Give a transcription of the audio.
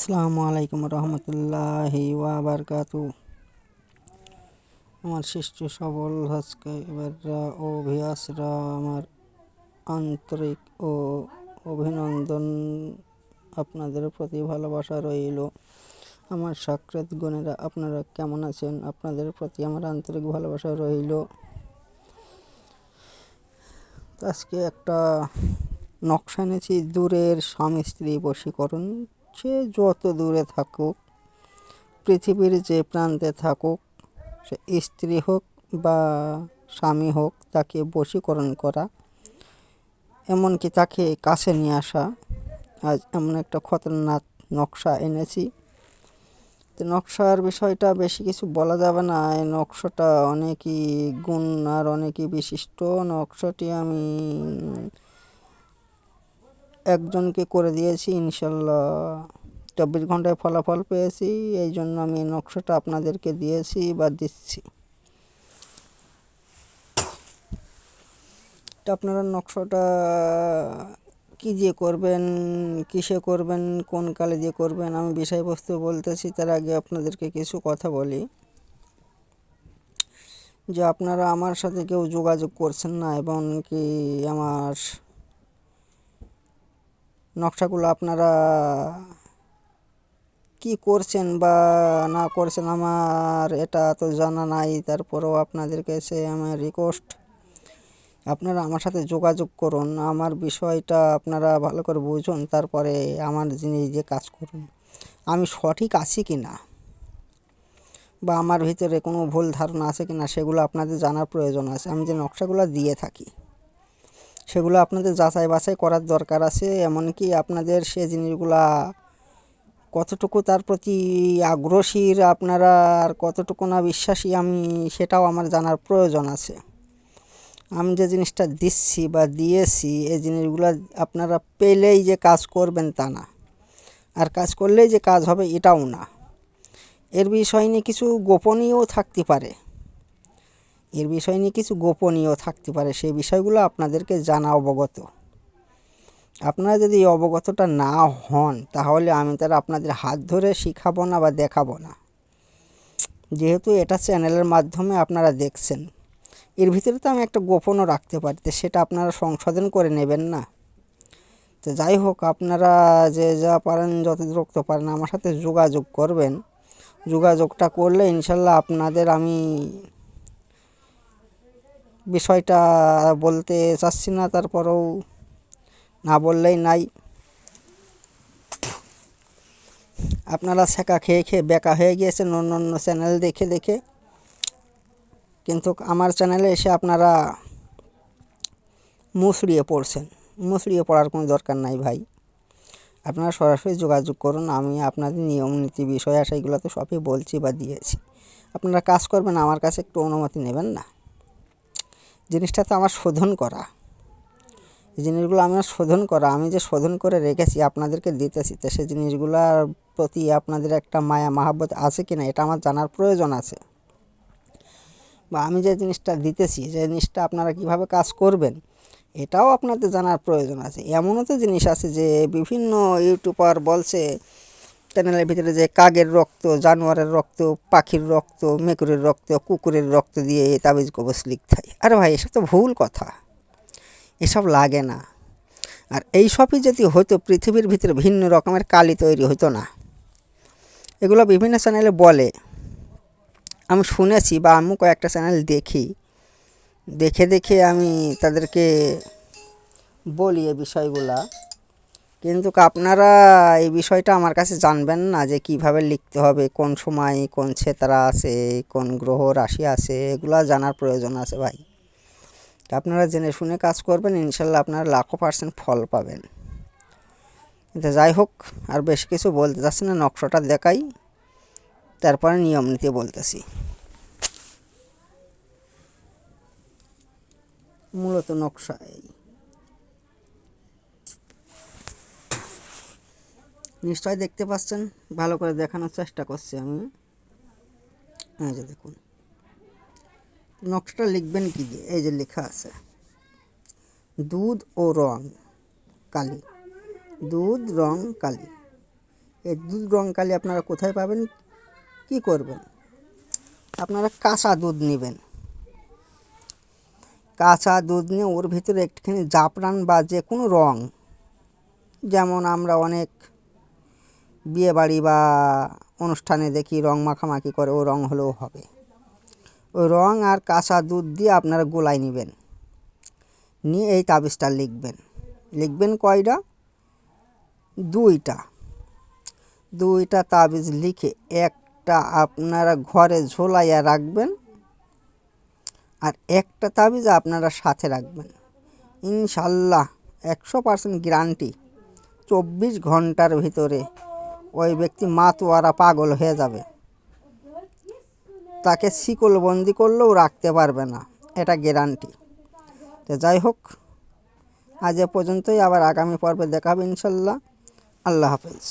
আসসালামু আলাইকুম রহমতুল্লাহি ওয়াবারকাতু আমার শিশু সবল সাবস্ক্রাইবাররা ও ভিয়াসরা আমার আন্তরিক ও অভিনন্দন আপনাদের প্রতি ভালোবাসা রইল। আমার সাক্ষাৎ গণেরা আপনারা কেমন আছেন? আপনাদের প্রতি আমার আন্তরিক ভালোবাসা রইল। আজকে একটা নকশা এনেছি, দূরের স্বামী স্ত্রী বশীকরণ। সে যত দূরে থাকুক, পৃথিবীর যে প্রান্তে থাকুক, সে স্ত্রী হোক বা স্বামী হোক, তাকে বশীকরণ করা, এমনকি তাকে কাছে নিয়ে আসা। আজ এমন একটা খতরনাক নকশা এনেছি। তো নকশার বিষয়টা বেশি কিছু বলা যাবে না। এই নকশাটা অনেকই গুণ আর অনেকই বিশিষ্ট। নকশাটি আমি একজনকে করে দিয়েছি, ইনশাল্লাহ। চব্বিশ ঘন্টায় ফলাফল পেয়েছি, এই জন্য আমি নকশাটা আপনাদেরকে দিয়েছি বা দিচ্ছি। আপনারা নকশাটা কী দিয়ে করবেন, কিসে করবেন, কোন কালে দিয়ে করবেন, আমি বিষয়বস্তু বলতেছি, তার আগে আপনাদেরকে কিছু কথা বলি। যে আপনারা আমার সাথে কেউ যোগাযোগ করছেন না এবং কি আমার নকশাগুলো আপনারা কি করছেন বা না করছেন আমার এটা তো জানা নাই, তারপরেও আপনাদের কাছে আমার রিকোয়েস্ট আপনারা আমার সাথে যোগাযোগ করুন, আমার বিষয়টা আপনারা ভালো করে বুঝুন, তারপরে আমার জিনিস দিয়ে কাজ করুন। আমি সঠিক আছি কি না? বা আমার ভিতরে কোনো ভুল ধারণা আছে কি না, সেগুলো আপনাদের জানার প্রয়োজন আছে। আমি যে নকশাগুলো দিয়ে থাকি সেগুলো আপনাদের যাচাই বাছাই করার দরকার আছে, এমনকি আপনাদের সে জিনিসগুলা কতটুকু তার প্রতি আগ্রসীর আপনারা আর কতটুকু না বিশ্বাসী আমি সেটাও আমার জানার প্রয়োজন আছে। আমি যে জিনিসটা দিচ্ছি বা দিয়েছি, এই জিনিসগুলো আপনারা পেলেই যে কাজ করবেন তা না। আর কাজ করলেই যে কাজ হবে এটাও না। এর বিষয় নিয়ে কিছু গোপনীয় থাকতে পারে। এর বিষয় নিয়ে কিছু গোপনীয় থাকতে পারে, সেই বিষয়গুলো আপনাদেরকে জানা অবগত। আপনারা যদি অবগতটা না হন, তাহলে আমি তারা আপনাদের হাত ধরে শিখাবো না বা দেখাবো না। যেহেতু এটা চ্যানেলের মাধ্যমে আপনারা দেখছেন, এর ভিতরে তো আমি একটা গোপনও রাখতে পারি সেটা আপনারা সংশোধন করে নেবেন না। তো যাই হোক, আপনারা যে যা পারেন যত দ্রুত পারেন, আমার সাথে যোগাযোগ করবেন। যোগাযোগটা করলে ইনশাল্লাহ আপনাদের আমি বিষয়টা বলতে চাচ্ছি না, তারপরেও না বললেই নাই। আপনারা শেখা খেয়ে খেয়ে বেকা হয়ে গিয়েছেন অন্য অন্য চ্যানেল দেখে দেখে। কিন্তু আমার চ্যানেলে এসে আপনারা মুসড়িয়ে পড়ছেন। মুসড়িয়ে পড়ার কোনো দরকার নাই ভাই। আপনারা সরাসরি যোগাযোগ করুন, আমি আপনাদের নিয়ম, নীতি, বিষয় আসে এগুলো তো সবই বলছি বা দিয়েছি। আপনারা কাজ করবেন, আমার কাছে একটু অনুমতি নেবেন না। জিনিসটা তো আমার শোধন করা। এই জিনিসগুলো আমার শোধন করা, আমি যে শোধন করে রেখেছি, আপনাদেরকে দিতেছি, তো সেই জিনিসগুলোর প্রতি আপনাদের একটা মায়া, মাহাব্বত আছে কি না এটা আমার জানার প্রয়োজন আছে। বা আমি যে জিনিসটা দিতেছি, যে জিনিসটা আপনারা কীভাবে কাজ করবেন, এটাও আপনাদের জানার প্রয়োজন আছে। এমনও তো জিনিস আছে যে বিভিন্ন ইউটিউবার বলছে চ্যানেলের ভিতরে যে কাগের রক্ত, জানোয়ারের রক্ত, পাখির রক্ত, মেকুরের রক্ত, কুকুরের রক্ত দিয়ে এই তাবিজ কবচ লিখতে আরে ভাই, এসব তো ভুল কথা। এসব লাগে না। আর এই সবই যদি হতো পৃথিবীর ভিতরে ভিন্ন রকমের কালি তৈরি হতো না। এগুলো বিভিন্ন চ্যানেলে বলে। আমি শুনেছি বা আমি কয়েকটা চ্যানেল দেখি। দেখে দেখে আমি তাদেরকে বলি এই বিষয়গুলা। কিন্তু আপনারা এই বিষয়টা আমার কাছে জানবেন না যে কীভাবে লিখতে হবে, কোন সময় কোন ছেতারা আছে, কোন গ্রহ রাশি আছে, এগুলো জানার প্রয়োজন আছে ভাই। আপনারা জেনে শুনে কাজ করবেন, ইনশাল্লাহ আপনারা লাখো পার্সেন্ট ফল পাবেন। কিন্তু যাই হোক, আর বেশি কিছু বলতে চাচ্ছি না, নকশাটা দেখাই, তারপরে নিয়ম নীতি বলতেছি। মূলত নকশা এই। নিশ্চয় দেখতে পাচ্ছেন, ভালো করে দেখানোর চেষ্টা করছি আমি। এই যে দেখুন, নকশাটা লিখবেন কি দিয়ে? এই যে লেখা আছে, দুধ ও রং কালি, দুধ, রং কালি। এই দুধ, রং কালি আপনারা কোথায় পাবেন? কি করবেন? আপনারা কাঁচা দুধ নেবেন। কাঁচা দুধ নিয়ে ওর ভিতরে একটুখানি জাফরান বা যে কোনো রঙ যেমন আমরা অনেক বিয়ে বাড়ি বা অনুষ্ঠানে দেখি রং মাখামাখি করে, ও রং হলেও হবে। ওই রং আর কাঁচা দুধ দিয়ে আপনারা গোলায় নেবেন। নিয়ে এই তাবিজটা লিখবেন। লিখবেন কয়টা? দুইটা। দুইটা তাবিজ লিখে একটা আপনারা ঘরে ঝোলাইয়া রাখবেন আর একটা তাবিজ আপনারা সাথে রাখবেন। ইনশাল্লাহ একশো পার্সেন্ট গ্যারান্টি। চব্বিশ ঘণ্টার ভিতরে ওই ব্যক্তি মাতোয়ারা পাগল হয়ে যাবে। তাকে শিকলবন্দি করলেও রাখতে পারবে না, এটা গ্যারান্টি তো যাই হোক, আজ এ পর্যন্তই, আবার আগামী পর্বে দেখাবে ইনশাল্লাহ। আল্লাহ হাফেজ।